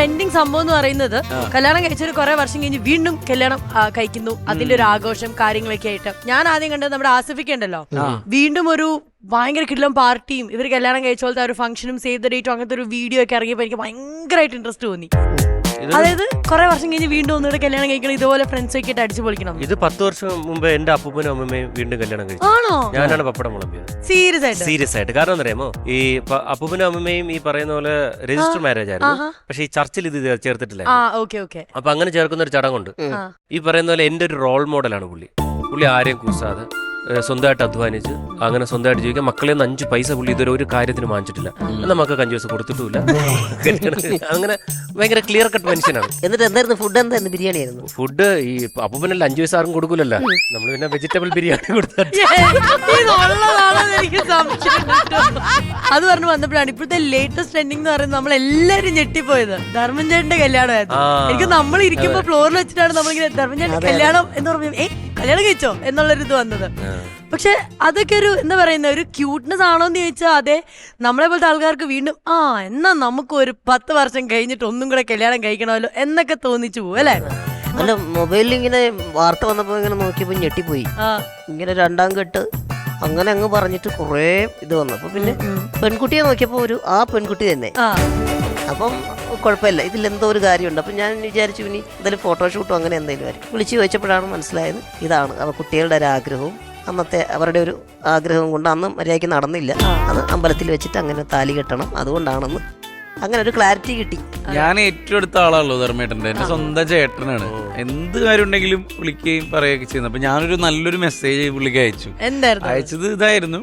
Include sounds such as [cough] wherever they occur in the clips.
Trending സംഭവം എന്ന് പറയുന്നത് കല്യാണം കഴിച്ചൊരു കുറെ വർഷം കഴിഞ്ഞ് വീണ്ടും കല്യാണം ആ, കഴിക്കുന്നു. അതിന്റെ ഒരു ആഘോഷം കാര്യങ്ങളൊക്കെ ആയിട്ട്. ഞാൻ ആദ്യം കണ്ടത് നമ്മുടെ ആസിഫിക്ക ഉണ്ടല്ലോ. വീണ്ടും ഒരു ഭയങ്കര കിടിലം പാർട്ടിയും ഇവർ കല്യാണം കഴിച്ച പോലത്തെ ആ ഒരു ഫംഗ്ഷനും സേവ് ദ ഡേറ്റും അങ്ങനത്തെ ഒരു വീഡിയോ ഒക്കെ ഇറങ്ങിയപ്പോൾ എനിക്ക് ഭയങ്കരമായിട്ട് ഇൻട്രസ്റ്റ് തോന്നി. അതായത് കുറെ വർഷം കഴിഞ്ഞ് വീണ്ടും ഒന്നുകൂടെ കല്യാണം കഴിക്കണം ഇതുപോലെ ഫ്രണ്ട്സ് ഒക്കെ ആയിട്ട് അടിച്ചു പൊളിക്കണം. ഇത് പത്ത് വർഷം മുമ്പ് എന്റെ അപ്പൂപ്പനും അമ്മമ്മയും വീണ്ടും കല്യാണം കഴിച്ചു. ആണോ? ഞാനാണ് പപ്പടം വിളമ്പിയത് സീരിയസ് ആയിട്ട്? സീരിയസ് ആയിട്ട്. കാരണം എന്തറിയാമോ ഈ പ- അപ്പൂപ്പനും അമ്മമ്മയും ഈ പറയുന്ന പോലെ രജിസ്റ്റർ മാരേജ് ആയിരുന്നു. പക്ഷെ ഈ ചർച്ചിൽ ഇത് ചേർത്തിട്ടില്ല. ആ ഓക്കെ ഓക്കെ. അപ്പൊ അങ്ങനെ ചേർക്കുന്ന ഒരു ചടങ്ങുണ്ട്. ഈ പറയുന്ന പോലെ എന്റെ ഒരു റോൾ മോഡലാണ് പുള്ളി. പുള്ളി ആരെയും കൂസാതെ ഏഹ് സ്വന്തമായിട്ട് അധ്വാനിച്ച് അങ്ങനെ സ്വന്തമായിട്ട് ജീവിക്കാൻ മക്കളെ നിന്ന് അഞ്ച് പൈസ പുള്ളി ഇതുവരെ ഒരു കാര്യത്തിന് വാങ്ങിച്ചിട്ടില്ല. എന്നാൽ മക്കൾക്ക് അഞ്ച് പൈസ കൊടുത്തിട്ടുമില്ല. [laughs] അങ്ങനെ ഭയങ്കര ക്ലിയർ കട്ട് മനുഷ്യനാണ്. എന്നിട്ട് എന്തായിരുന്നു? ഫുഡ് എന്തായിരുന്നു? ബിരിയാണി ആയിരുന്നു. ഫുഡ് ഈ അപ്പൂപ്പനല്ല അഞ്ചു വയസ്സ് ആർക്കും കൊടുക്കൂലല്ലോ. നമ്മൾ പിന്നെ വെജിറ്റബിൾ ബിരിയാണി. അത് പറഞ്ഞു വന്നപ്പോഴാണ് ഇപ്പോഴത്തെ ലേറ്റസ്റ്റ് ട്രെൻഡിങ് എന്ന് പറയുന്നത് നമ്മളെല്ലാരും ഞെട്ടിപ്പോയത്. ധർമ്മൻ ചേട്ടന്റെ കല്യാണമായിരുന്നു എനിക്ക് നമ്മൾ ഇരിക്കുമ്പോ ഫ്ലോറിൽ വെച്ചിട്ടാണ് നമ്മളിങ്ങനെ ധർമ്മൻ ചേട്ടൻ കല്യാണം എന്ന് പറഞ്ഞു ഏ കല്യാണം കഴിച്ചോ? എന്നുള്ളൊരു ഇത് വന്നത് പക്ഷെ അതൊക്കെ ഒരു എന്താ പറയുന്ന ഒരു ക്യൂട്ട്നെസ് ആണോ എന്ന് ചോദിച്ചാൽ അതെ നമ്മളെ പോലത്തെ ആൾക്കാർക്ക് വീണ്ടും ആ എന്നാ നമുക്ക് ഒരു പത്ത് വർഷം കഴിഞ്ഞിട്ട് ഒന്നും കൂടെ കല്യാണം കഴിക്കണമല്ലോ എന്നൊക്കെ തോന്നിച്ചു പോകും അല്ലേ? അല്ല മൊബൈലിൽ ഇങ്ങനെ വാർത്ത വന്നപ്പോ ഇങ്ങനെ നോക്കിയപ്പോ ഞെട്ടിപ്പോയി. ഇങ്ങനെ രണ്ടാം കെട്ട് അങ്ങനെ അങ്ങ് പറഞ്ഞിട്ട് കുറേ ഇത് വന്നു. അപ്പൊ പിന്നെ പെൺകുട്ടിയെ നോക്കിയപ്പോ ഒരു ആ പെൺകുട്ടി തന്നെ. അപ്പം കുഴപ്പമില്ല ഇതിൽ എന്തോ ഒരു കാര്യമുണ്ട്. അപ്പം ഞാൻ വിചാരിച്ചു ഇനി എന്തായാലും ഫോട്ടോഷൂട്ടോ അങ്ങനെ എന്തെങ്കിലും ആയിരിക്കും. വിളിച്ച് ചോദിച്ചപ്പോഴാണ് മനസ്സിലായത് ഇതാണ് അവ കുട്ടികളുടെ ഒരു ആഗ്രഹവും അന്നത്തെ അവരുടെ ഒരു ആഗ്രഹം കൊണ്ട് അന്ന് മര്യാദയ്ക്ക് നടന്നില്ല. അത് അമ്പലത്തിൽ വെച്ചിട്ട് അങ്ങനെ താലി കെട്ടണം. അതുകൊണ്ടാണെന്ന് അങ്ങനെ ഒരു ക്ലാരിറ്റി കിട്ടി. ഞാൻ ഏറ്റവും അടുത്ത ആളാണല്ലോ ധർമ്മേട്ടന്റെ. എന്റെ സ്വന്തം ചേട്ടനാണ്. എന്ത് കാര്യം ഉണ്ടെങ്കിലും വിളിക്കുകയും പറയുകയൊക്കെ ചെയ്യുന്നത് അപ്പൊ ഞാനൊരു നല്ലൊരു മെസ്സേജ് പുള്ളിക്ക് അയച്ചു. എന്തായിരുന്നു? അയച്ചത് ഇതായിരുന്നു.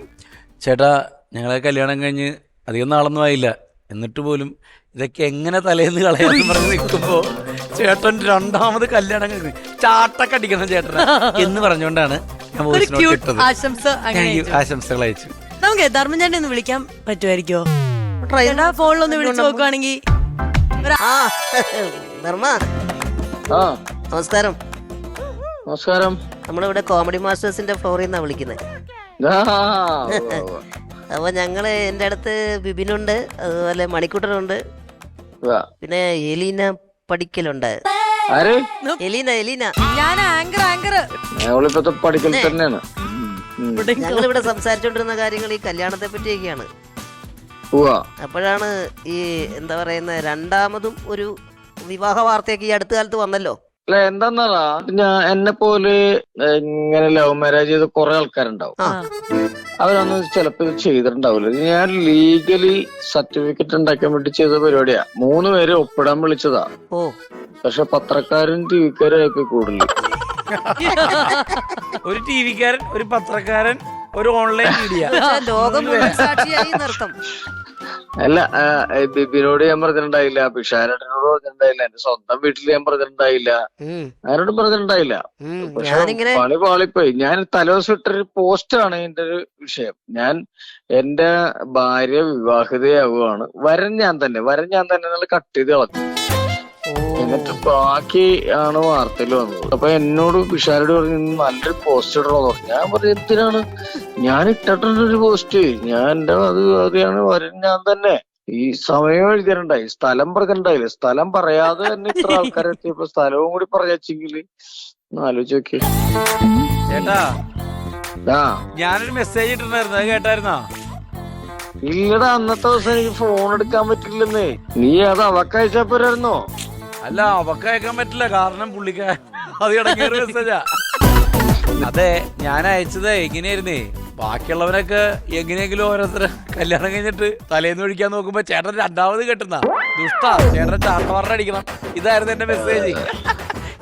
ചേട്ടാ ഞങ്ങളെ കല്യാണം കഴിഞ്ഞ് അധികം നാളൊന്നും ആയില്ല. എന്നിട്ട് പോലും ഇതൊക്കെ എങ്ങനെ തലേന്ന് കളയാന്ന് പറഞ്ഞ് നിൽക്കുമ്പോൾ ചേട്ടൻ രണ്ടാമത് കല്യാണം കഴിഞ്ഞ് ചാട്ടക്കടിക്കുന്ന ചേട്ടൻ എന്ന് പറഞ്ഞുകൊണ്ടാണ് ഒരു ക്യൂട്ട് ആശംസ അങ്ങനെ. അയച്ചു. ആശംസകൾ അയച്ചു. നമുക്ക് ധർമ്മചാണ്ടി ഒന്ന് വിളിക്കാൻ പറ്റുമായിരിക്കോ ചേട്ടാ ഫോണിലൊന്ന് വിളിച്ചു നോക്കുവാണെങ്കിൽ ആ ധർമ്മ. ആ. നമസ്കാരം. നമസ്കാരം. നമ്മളിവിടെ കോമഡി മാസ്റ്റേഴ്സിന്റെ ഫ്ലോറിൽ നിന്നാണ് വിളിക്കുന്നത് ആ, ഉവ്വ് ഉവ്വ്. അപ്പോൾ ഞങ്ങൾ എന്റെ അടുത്ത് ബിബിനുണ്ട് അതുപോലെ മണിക്കുട്ടനുണ്ട്. ഉവ്വ്. പിന്നെ എലീന പഠിക്കലുണ്ട്. ആര്? എലീന എലീന. ഞാൻ ആങ്കർ ആങ്കർ ഞങ്ങളിപ്പത്തെ പഠിക്കൽ തന്നെയാണ്. ഞങ്ങൾ ഇവിടെ സംസാരിച്ചുകൊണ്ടിരുന്ന കാര്യങ്ങൾ ഈ കല്യാണത്തെ പറ്റിയൊക്കെയാണ്. അപ്പോഴാണ് ഈ എന്താ പറയുന്ന രണ്ടാമതും ഒരു വിവാഹ വാർത്തയൊക്കെ ഈ അടുത്ത കാലത്ത് വന്നല്ലോ. അല്ല എന്താന്നാ ഞാൻ എന്നെ പോലെ ഇങ്ങനെ ലവ് മാരേജ് ചെയ്ത കുറെ ആൾക്കാരുണ്ടാവും. അവരൊന്നും ചിലപ്പോ ഇത് ചെയ്തിട്ടുണ്ടാവില്ല ഞാൻ ലീഗലി സർട്ടിഫിക്കറ്റ് ഉണ്ടാക്കാൻ വേണ്ടി ചെയ്ത പരിപാടിയാ. മൂന്ന് പേരെ ഒപ്പിടാൻ വിളിച്ചതാ. ഓ. പക്ഷെ പത്രക്കാരും ടി വിക്കാരും കൂടുതൽ [laughs] ഒരു ടി വിക്കാരൻ ഒരു പത്രക്കാരൻ ഒരു ഓൺലൈൻ മീഡിയ പക്ഷേ ലോകം മുഴുവൻ സാക്ഷിയായി നിർത്തും. അല്ല ബിബിനോട് ഞാൻ പറഞ്ഞിട്ടുണ്ടായില്ല പിഷാരനോട് പറഞ്ഞിട്ടുണ്ടായില്ല എന്റെ സ്വന്തം വീട്ടിൽ ഞാൻ പറഞ്ഞിട്ടുണ്ടായില്ല. ആരോടും പറഞ്ഞിട്ടുണ്ടായില്ല. പക്ഷെ പാളി പാളിപ്പോയി. ഞാൻ തലേദിവസം ഇട്ടൊരു പോസ്റ്റാണ് എന്റെ ഒരു വിഷയം. ഞാൻ എന്റെ ഭാര്യ വിവാഹിതയാവുകയാണ്. വരൻ ഞാൻ തന്നെ. വരൻ ഞാൻ തന്നെ നല്ല കട്ട് ചെയ്ത് കളഞ്ഞു. എന്നിട്ട് ബാക്കി ആണ് വാർത്തയിൽ വന്നത്. അപ്പൊ എന്നോട് പിഷാരോട് പറഞ്ഞു "ഇന്ന് നല്ലൊരു പോസ്റ്റ് ഇടണോ പറഞ്ഞു ഞാൻ പറഞ്ഞു എന്തിനാണ്? ഞാൻ ഇട്ടിട്ടുണ്ട് ഒരു പോസ്റ്റ് ഞാൻ എന്റെ അത് അറിയാണ് വരും ഞാൻ തന്നെ. ഈ സമയം എഴുതിയിട്ടുണ്ടായി സ്ഥലം പറഞ്ഞിട്ടുണ്ടായില്ലേ സ്ഥലം പറയാതെ തന്നെ ഇത്ര ആൾക്കാരെ എത്തിയപ്പോ സ്ഥലവും കൂടി പറഞ്ഞെങ്കിൽ ആലോചിച്ച് നോക്കി ചേട്ടാ ആ. ഞാനൊരു മെസ്സേജ് ഇട്ടിട്ടുണ്ടായിരുന്നു അത് കേട്ടായിരുന്നോ? ഇല്ലടാ അന്നത്തെ ദിവസം എനിക്ക് ഫോൺ എടുക്കാൻ പറ്റില്ലെന്നേ. നീ അത് അവക്ക് അയച്ചാ പോരായിരുന്നോ അല്ല അവക്ക് അയക്കാൻ പറ്റില്ല. കാരണം പുള്ളിക്ക് അത് ഇടങ്ങിയൊരു മെസ്സേജാ അതെ ഞാൻ അയച്ചത് എങ്ങനെയായിരുന്നേ? ബാക്കിയുള്ളവരൊക്കെ എങ്ങനെയെങ്കിലും ഓരോരുത്തർ കല്യാണം കഴിഞ്ഞിട്ട് തലേന്ന് ഒഴിക്കാൻ നോക്കുമ്പോ ചേട്ടൻ രണ്ടാമത് കെട്ടുന്ന. ദുഷ്ട ചേട്ടൻ ചാട്ടവാറിന് അടിക്കണം. ഇതായിരുന്നു എന്റെ മെസ്സേജ്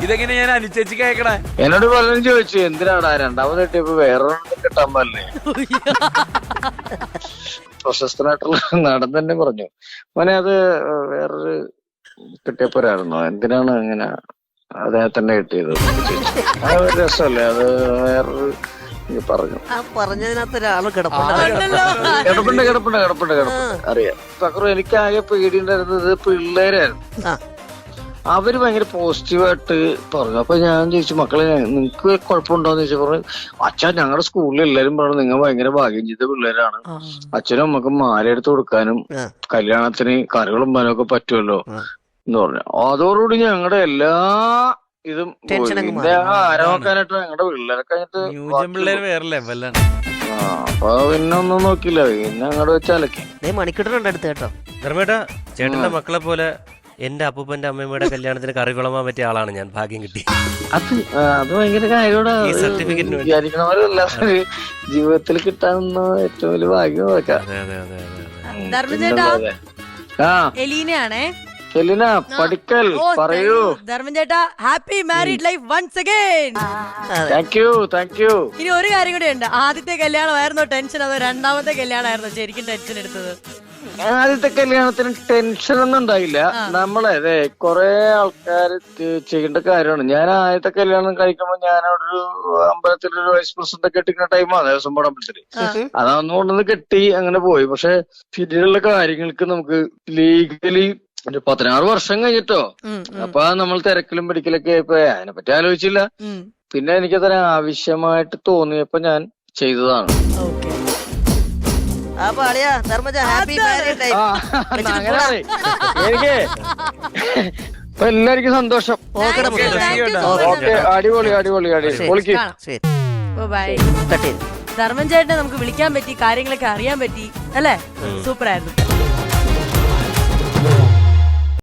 ഇതെങ്ങനെ ഞാൻ അനുചേച്ചിക്ക് അയക്കണേ? എന്നോട് പലരും ചോദിച്ചു എന്തിനാടാ? രണ്ടാമത് കെട്ടിയപ്പോ വേറെ കിട്ടാൻ പാടില്ലേ? പ്രശസ്തനായിട്ടുള്ള നടൻ തന്നെ പറഞ്ഞു. മോനെ അത് വേറൊരു കിട്ടിയപ്പോരായിരുന്നോ. എന്തിനാണ് അങ്ങനെ അദ്ദേഹത്തിന്റെ കിട്ടിയത്? ആ ഒരു രസമല്ലേ? അത് വേറൊരു പറഞ്ഞു. ആ പറഞ്ഞതിനകത്ത് ഒരാൾ കിടപ്പുണ്ട്. കിടപ്പുണ്ട് കിടപ്പുണ്ട് കിടപ്പുണ്ട് കിടപ്പുണ്ട്. അറിയാം. പകരം എനിക്ക് ആകെ പേടിയുണ്ടായിരുന്നത് പിള്ളേരായിരുന്നു. ആ. അവർ ഭയങ്കര പോസിറ്റീവായിട്ട് പറഞ്ഞു. അപ്പൊ ഞാൻ ചോദിച്ചു മക്കളെ നിങ്ങക്ക് കുഴപ്പമുണ്ടോന്ന് ചോദിച്ചു. പറഞ്ഞു അച്ഛാ ഞങ്ങളുടെ സ്കൂളിൽ എല്ലാരും പറഞ്ഞു നിങ്ങൾ ഭയങ്കര ഭാഗ്യം ചെയ്ത പിള്ളേരാണ്. അച്ഛനും അമ്മക്കും മാല എടുത്ത് കൊടുക്കാനും ആ. കല്യാണത്തിന് കറികളും പാനൊക്കെ പറ്റുമല്ലോ. ആ. എന്ന് പറഞ്ഞു. അതോടുകൂടി ഞങ്ങളുടെ എല്ലാ ഇതും. ആരോക്കാനായിട്ട് ഞങ്ങളുടെ പിള്ളേരൊക്കെ പിള്ളേര് വേറെ ലെവലാണ് ആ അപ്പൊ പിന്നെ ഒന്നും നോക്കില്ല പിന്നെ അങ്ങോട്ട് വെച്ചാലൊക്കെ മണിക്കിട്ടുണ്ട് അടുത്ത് കേട്ടോ. ധർമ്മേട്ടാ ചേട്ടന്റെ മക്കളെ പോലെ എന്റെ അപ്പൂപ്പന്റെ അമ്മയുടെ കല്യാണത്തിന് കറികുളമാൻ പറ്റിയ ആളാണ് ഞാൻ. ഭാഗ്യം കിട്ടി. അത് അത് ഭയങ്കര കാര്യമാണ് സർട്ടിഫിക്കറ്റ് വിചാരിക്കണവരല്ല. ജീവിതത്തിൽ കിട്ടാവുന്ന ഏറ്റവും വലിയ ഭാഗ്യം. ആ. എലീനയാണേ. സെലിന പഠിക്കൽ ഓ, പറയൂ. ധർമ്മൻ ചേട്ടാ happy married life once again thank you thank you ഇനി ഒരു കാര്യം കൂടെ ഉണ്ട്. ആദ്യത്തെ കല്യാണമായിരുന്നോ ടെൻഷൻ? അതോ രണ്ടാമത്തെ കല്യാണമായിരുന്നോ ശരിക്കും ടെൻഷൻ എടുത്തത്? ആദ്യത്തെ കല്യാണത്തിന് ടെൻഷൻ ഒന്നും ഉണ്ടായില്ല. നമ്മളെ അതെ കൊറേ ആൾക്കാർ ചെയ്യേണ്ട കാര്യമാണ്. ഞാൻ ആദ്യത്തെ കല്യാണം കഴിക്കുമ്പോ ഞാൻ അവിടെ ഒരു അമ്പലത്തിലൊരു വൈസ് പ്രസിഡന്റ് ഒക്കെ കെട്ടിക്കുന്ന ടൈമാണ് ദേവസ്വം ബോർഡ് അമ്പലത്തിൽ. അതൊന്നും കൊണ്ടൊന്ന് കെട്ടി അങ്ങനെ പോയി. പക്ഷെ പിന്നീടുള്ള കാര്യങ്ങൾക്ക് നമുക്ക് ലീഗലി ഒരു പതിനാറ് വർഷം കഴിഞ്ഞിട്ടോ? അപ്പൊ നമ്മൾ തിരക്കിലും പിടിക്കലൊക്കെ ആയപ്പോ അതിനെ പറ്റി ആലോചിച്ചില്ല. പിന്നെ എനിക്കതിന് ആവശ്യമായിട്ട് തോന്നിയപ്പോ ഞാൻ ചെയ്തതാണ്. അപ്പൊ എനിക്ക് എല്ലാവർക്കും സന്തോഷം. അടിപൊളി അടിപൊളി അടിപൊളി. ധർമ്മൻ ചേട്ടനെ നമുക്ക് വിളിക്കാൻ പറ്റി കാര്യങ്ങളൊക്കെ അറിയാൻ പറ്റി അല്ലേ? സൂപ്പർ ആയിരുന്നു